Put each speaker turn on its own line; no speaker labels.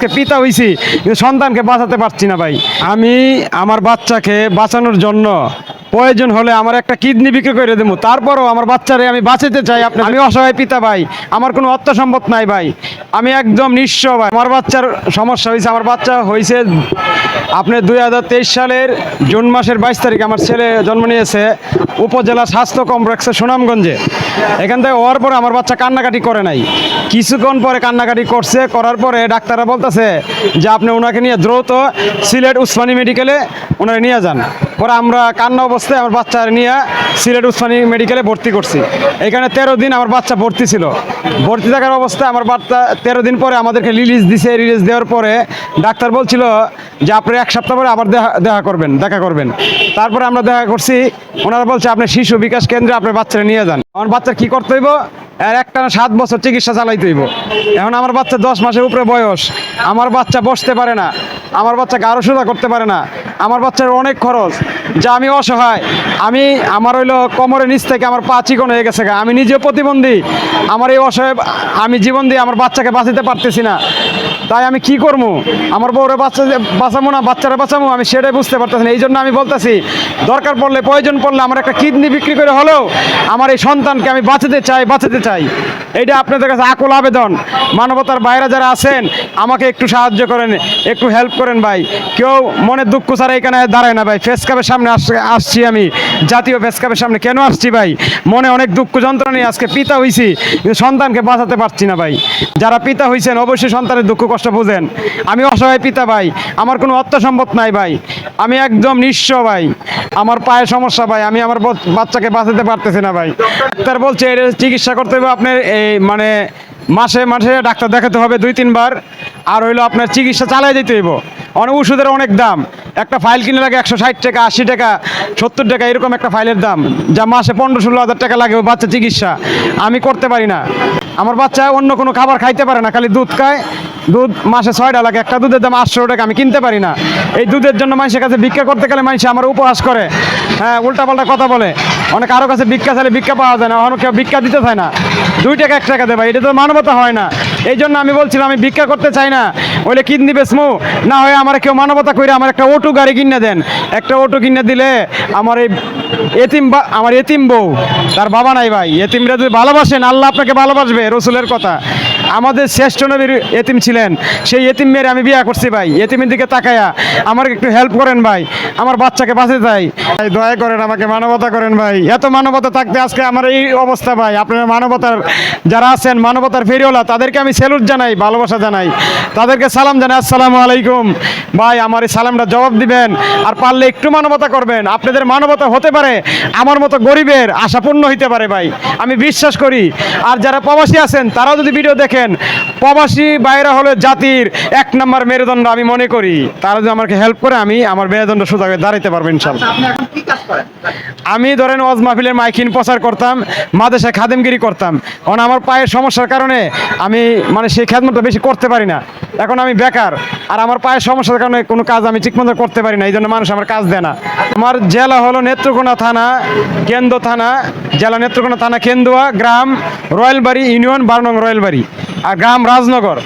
পিতা হইছি, কিন্তু সন্তানকে বাঁচাতে পারছি না ভাই। আমি আমার বাচ্চাকে বাঁচানোর জন্য প্রয়োজন হলে আমার একটা কিডনি বিক্রি করে দেবো। তারপরও আমার বাচ্চারে আমি বাঁচাতে চাই। আপনি আমি অসহায় পিতা ভাই, আমার কোনো অর্থ সম্পদ নাই ভাই। আমি একদম নিঃস্ব ভাই। আমার বাচ্চার সমস্যা হয়েছে আমার বাচ্চা হয়েছে আপনি দুই হাজার তেইশ সালের জুন মাসের বাইশ তারিখে আমার ছেলে জন্ম নিয়েছে, উপজেলা স্বাস্থ্য কমপ্লেক্সে সুনামগঞ্জে। এখান থেকে হওয়ার পরে আমার বাচ্চা কান্নাকাটি করে নাই। কিছুক্ষণ পরে কান্নাকাটি করছে, করার পরে ডাক্তাররা বলতেছে যে আপনি ওনাকে নিয়ে দ্রুত সিলেট উসমানী মেডিকেলে ওনারা নিয়ে যান। পরে আমরা কান্না অবস্থায় আমার বাচ্চা নিয়ে সিলেট উসমানী মেডিকেলে ভর্তি করছি। এখানে তেরো দিন আমার বাচ্চা ভর্তি ছিল। ভর্তি থাকার অবস্থায় আমার বাচ্চা তেরো দিন পরে আমাদেরকে রিলিজ দিছে। রিলিজ দেওয়ার পরে ডাক্তার বলছিল যে আপনি এক সপ্তাহ পরে আবার দেখা দেখা করবেন দেখা করবেন। তারপরে আমরা দেখা করছি, ওনারা বলছে আপনি শিশু বিকাশ কেন্দ্রে আপনার বাচ্চারা নিয়ে যান। আমার বাচ্চার কি করতে হইব? আর একটা সাত বছর চিকিৎসা চালাইতে হইব। এখন আমার বাচ্চা দশ মাসের উপরে বয়স। আমার বাচ্চা বসতে পারে না। আমার বাচ্চা গাঢ় সোজা করতে পারে না। আমার বাচ্চার অনেক খরচ, যা আমি অসহায়। আমি, আমার হইল কোমরের নিচ থেকে আমার পা চিকন হয়ে গেছে আমি নিজেও প্রতিবন্ধী। আমার এই অসহায়, আমি জীবন দিয়ে আমার বাচ্চাকে বাঁচাতে পারতেছি না। তাই আমি কি করব আমার বউরে বাচ্চা বাঁচাবো না, বাচ্চারা বাঁচাবো আমি সেটাই বুঝতে পারতেছি না। এই জন্য আমি বলতেছি, দরকার পড়লে, প্রয়োজন পড়লে আমার একটা কিডনি বিক্রি করে হলেও আমার এই সন্তানকে আমি বাঁচাতে চাই বাঁচাতে চাই। এইটা আপনাদের কাছে আকুল আবেদন। মানবতার বাইরে যারা আছেন, আমাকে একটু সাহায্য করেন, একটু হেল্প করেন ভাই। কেউ মনে দুঃখ ছাড়া এখানে দাঁড়ায় না ভাই। ফেস কাপের সামনে আস- আসছি আমি। জাতীয় ফেস কাপের সামনে কেন আসছি ভাই? মনে অনেক দুঃখ যন্ত্রণা নিয়ে আজকে পিতা হইছি, কিন্তু সন্তানকে বাঁচাতে পারছি না ভাই। যারা পিতা হয়েছেন অবশ্যই সন্তানের দুঃখ কষ্ট বুঝেন। আমি অসহায় পিতা ভাই। আমার কোনো অর্থ সম্পদ নাই ভাই। আমি একদম নিঃস্ব ভাই। আমার পায়ে সমস্যা ভাই। আমি আমার বাচ্চাকে বাঁচাতে পারতেছি না ভাই। ডাক্তার বলছে, এর চিকিৎসা করতে হবে আপনার, এই মানে মাসে মাসে ডাক্তার দেখাতে হবে দুই, তিনবার। আর হইল আপনার চিকিৎসা চালাই যেতে হইব। অনেক ওষুধের অনেক দাম। একটা ফাইল কিনে লাগে একশো ষাট টাকা, আশি টাকা, সত্তর টাকা, এরকম একটা ফাইলের দাম, যা মাসে পনেরো ষোলো হাজার টাকা লাগে বাচ্চা চিকিৎসা। আমি করতে পারি না। আমার বাচ্চা অন্য কোনো খাবার খাইতে পারে না, খালি দুধ খায়। দুধ মাসে ছয়টা লাগে, একটা দুধের দাম আটশো টাকা, আমি কিনতে পারি না। এই দুধের জন্য মানুষের কাছে ভিক্ষা করতে গেলে মানুষ আমার উপহাস করে। হ্যাঁ উল্টাপাল্টা কথা বলে। অনেক কারও কাছে ভিক্ষা চাইলে ভিক্ষা পাওয়া যায় না অনেক কেউ ভিক্ষা দিতে চায় না। দুই টাকা, এক টাকা দেবে এটা তো মানবতা হয় না। এই জন্য আমি বলছিলাম, আমি ভিক্ষা করতে চাই না। ওইলে কিডনি স্মু? না হয় আমার কেউ মানবতা করে আমার একটা অটো গাড়ি কিনে দেন। একটা অটো কিনে দিলে আমার এই এতিম আমার এতিম বউ, তার বাবা নাই ভাই। এতিমরা যদি ভালোবাসেন, আল্লাহ আপনাকে ভালোবাসবে, রসুলের কথা। আমাদের শ্রেষ্ঠ নবীর এতিম ছিলেন। সেই এতিম মেয়ের আমি বিয়ে করছি ভাই। এতিমের দিকে তাকায়া আমার একটু হেল্প করেন ভাই। আমার বাচ্চাকে বাঁচতে চাই ভাই, দয়া করেন আমাকে মানবতা করেন ভাই। এত মানবতা থাকতে আজকে আমার এই অবস্থা ভাই। আপনারা মানবতার যারা আছেন, মানবতার ফেরিওলা তাদেরকে আমি স্যালুট জানাই, ভালোবাসা জানাই। তাদেরকে সালাম জানাই, আসসালামু আলাইকুম। ভাই, আমার এই সালামটা জবাব দিবেন। আর পারলে একটু মানবতা করবেন। আপনাদের মানবতা হতে পারে, আমার মতো গরিবের আশাপূর্ণ হইতে পারে ভাই। আমি বিশ্বাস করি। আর যারা প্রবাসী আছেন, তারাও যদি ভিডিও দেখেন প্রবাসী বাইরে হলো জাতির এক নম্বর মেরুদণ্ড আমি মনে করি। তারা যদি আমাকে হেল্প করে আমি আমার মেরুদণ্ড সোজা হয়ে দাঁড়াইতে পারব ইনশাল্লাহ আমি ধরেন ওয়াজ মাহফিলের মাইকিন প্রচার করতাম মাদেশে খাদেমগিরি করতাম। কারণ আমার পায়ের সমস্যার কারণে আমি মানে সেই খেদমতটা বেশি করতে পারি না। এখন আমি বেকার আর আমার পায়ের সমস্যার কারণে কোনো কাজ আমি ঠিকমতো করতে পারি না এই জন্য মানুষ আমার কাজ দেয় না। আমার জেলা হলো নেত্রকোনা থানা কেন্দ্র থানা জেলা নেত্রকোনা থানা কেন্দুয়া গ্রাম রয়্যালবাড়ি ইউনিয়ন বারো নং রয়্যালবাড়ি। আর গ্রাম রাজনগর।